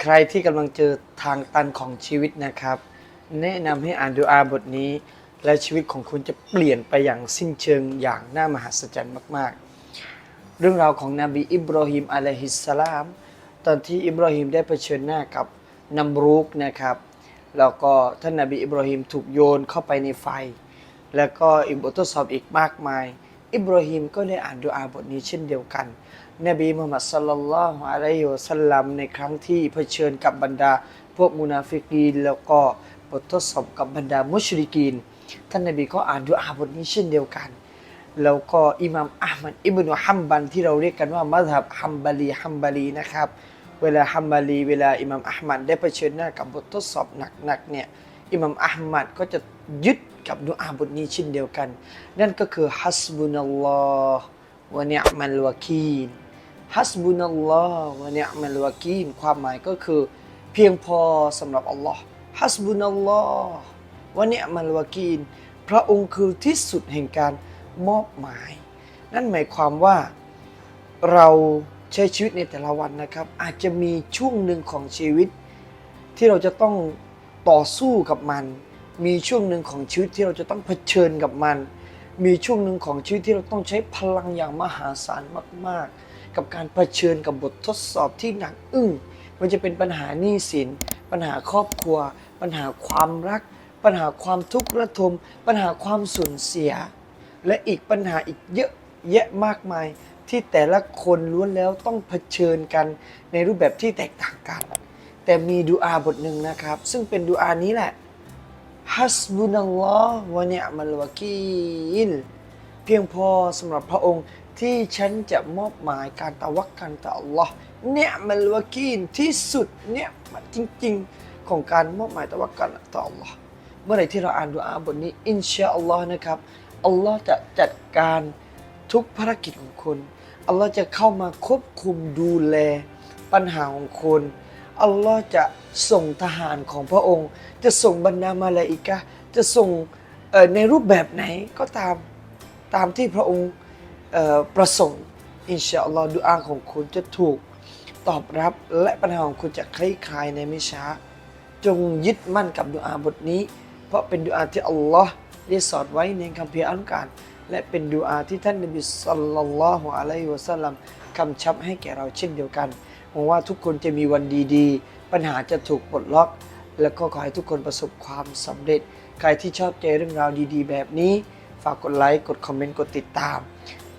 ใครที่กำลังเจอทางตันของชีวิตนะครับ แนะนำให้อ่านดูอาบทนี้ และชีวิตของคุณจะเปลี่ยนไปอย่างสิ้นเชิงอย่างน่ามหัศจรรย์มากๆ เรื่องราวของนบีอิบราฮิมอะลัยฮิสสลาม ตอนที่อิบราฮิมได้เผชิญหน้ากับนัมรุกนะครับ แล้วก็ท่านนบีอิบราฮิมถูกโยนเข้าไปในไฟ แล้วก็อีกบททดสอบอีกมากมาย อิบราฮิมก็ได้อ่านดูอาบทนี้เช่นเดียวกัน นบีมุฮัมมัดสัลลัลลอฮุอะลัยฮิวะสัลลัมในครั้งที่เผชิญกับบรรดา พวกมุนาฟิกีนแล้วก็บททดสอบกับบรรดามุชริกีน ท่านนบีก็อ่านดูอาบทนี้เช่นเดียวกัน แล้วก็อิหมัมอัลมัดอิบนุฮัมบันที่เราเรียกกันว่ามัซฮับฮัมบาลีฮัมบาลีนะครับ เวลาฮัมบาลีเวลาอิหมัมอัลมัดได้เผชิญหน้ากับบททดสอบหนักๆเนี่ยอิหมัมอัลมัดก็จะยึด กับดูอาบทนี้เช่นเดียวกัน นั่นก็คือฮัสบุนัลลอฮ์วะเนิอ์มัลวะกีลฮัสบุนัลลอฮ์วะเนิอ์มัลวะกีลความหมายก็คือ เพียงพอสำหรับอัลลอฮ์ฮัสบุนัลลอฮ์วะเนิอ์มัลวะกีลพระองค์คือที่สุดแห่งการมอบหมาย นั่นหมายความว่าเราใช้ชีวิตในแต่ละวันนะครับ อาจจะมีช่วงหนึ่งของชีวิต ที่เราจะต้องต่อสู้กับมัน มีช่วงหนึ่งของชีวิตที่เราจะต้องเผชิญกับมัน มีช่วงหนึ่งของชีวิตที่เราต้องใช้พลังอย่างมหาศาลมาก ๆ กับการเผชิญกับบททดสอบที่หนักอึ้งมันจะเป็นปัญหาหนี้สิน ปัญหาครอบครัว ปัญหาความรัก ปัญหาความทุกข์ระทม ปัญหาความสูญเสีย และอีกปัญหาอีกเยอะแยะมากมายที่แต่ละคนล้วนแล้วต้องเผชิญกันในรูปแบบที่แตกต่างกัน แต่มีดูอาบทหนึ่งนะครับ ซึ่งเป็นดูอานี้แหละ ฮัสบุนัลลอฮ์วะเนิอ์มัลวะกีลเพียงพอสำหรับพระองค์ที่ฉันจะมอบหมายการตะวักกันต่ออัลลอฮ์เนิอ์มัลวะกีลที่สุดเนี่ยมันจริง ๆ ของการมอบหมายตะวักกันต่ออัลลอฮ์เมื่อไหร่ที่เราอ่านดูอาบทนี้อินชาอัลลอฮ์นะครับอัลลอฮ์จะจัดการทุกภารกิจของคุณอัลลอฮ์จะเข้ามาควบคุมดูแลปัญหาของคุณ อัลลอฮ์จะส่งทหารของพระองค์ จะส่งบรรดามาลาอิกะจะส่งในรูปแบบไหนก็ตามตามที่พระองค์ประสงค์อินชาอัลลอฮ์ดุอาของคุณจะถูกตอบรับและปัญหาของคุณจะคลี่คลายในไม่ช้า จงยึดมั่นกับดุอาบทนี้ เพราะเป็นดุอาที่อัลลอฮ์ได้สอนไว้ในคัมภีร์อัลกุรอานและเป็นดุอาที่ท่านนบีสัลลัลลอฮุอะลัยฮิวะสัลลัมกำชับให้แก่เราเช่นเดียวกัน หวังว่าทุกคนจะมีวันดีๆ ปัญหาจะถูกปลดล็อก แล้วก็ขอให้ทุกคนประสบความสำเร็จ ใครที่ชอบเจอเรื่องราวดีๆ แบบนี้ ฝากกดไลค์ กดคอมเมนต์ กดติดตาม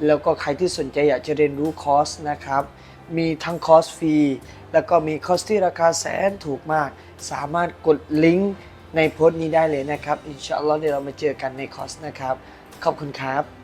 แล้วก็ใครที่สนใจอยากจะเรียนรู้คอร์สนะครับ มีทั้งคอร์สฟรี แล้วก็มีคอร์สที่ราคาแสนถูกมาก สามารถกดลิงก์ในโพสต์นี้ได้เลยนะครับ อินชาอัลลอฮ์เดี๋ยวเรามาเจอกันในคอร์สนะครับ ขอบคุณครับ